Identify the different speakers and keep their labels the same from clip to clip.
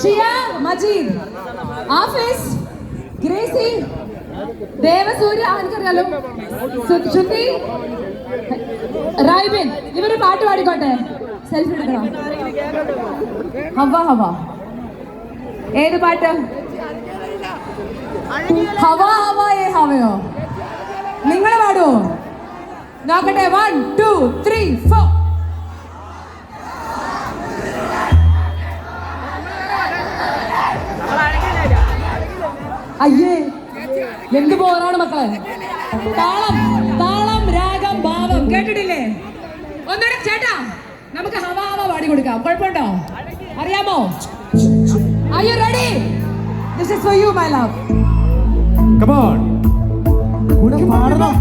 Speaker 1: ഷിയ Majeed. Office Gracy Devasurya എനിക്കറിയാലോ. ശ്രുതി റൈബിൻ ഇവർ പാട്ട് പാടിക്കോട്ടെ? സെൽഫി എടുക്കണം. ഹവ ഹവ. ഏത് പാട്ട്? ഹവ ഹവ ഏ ഹവയോ? നിങ്ങൾ പാടുവോ? നോക്കട്ടെ. വൺ ടു ത്രീ ഫോർ അയ്യേ. എന്ത് പോറാണ് മക്കളെ? താളം താളം രാഗം ഭാവം. കേട്ടിട്ടില്ലേ? ഒന്നുകൂടെ ചേട്ടാ നമുക്ക് ഹവാവ ഹവ പാടി കൊടുക്കാം. കുഴപ്പമുണ്ടോ? അറിയാമോ? Are you ready? This is for you, my love.
Speaker 2: Come on. കൂടെ പാടണം.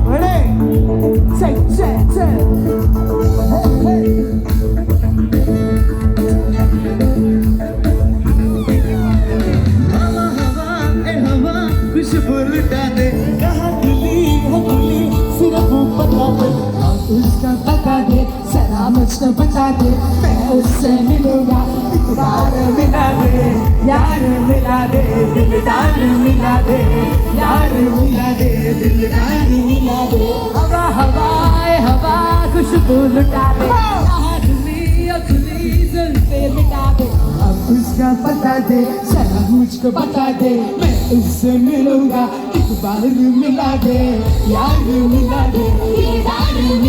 Speaker 2: लुटा दे कहाँ खुली है खुली? सिर्फ़ बता दे। उसका बता दे। जरा मुझको बता दे। मैं उससे मिलूँगा। एक बार मिला दे। यार मिला दे। दिलदार मिला दे। यार मिला दे। दिलदार मिला दे।
Speaker 1: हवा हवा हवा खुशबू लुटा दे। यहाँ खुली खुली? जुल्फे मिटा दे।
Speaker 2: अब उसका बता दे, जरा मुझको बता दे। मैं उससे मिलूँगा, एक बार मिला दे, यार मिला दे, यार मिला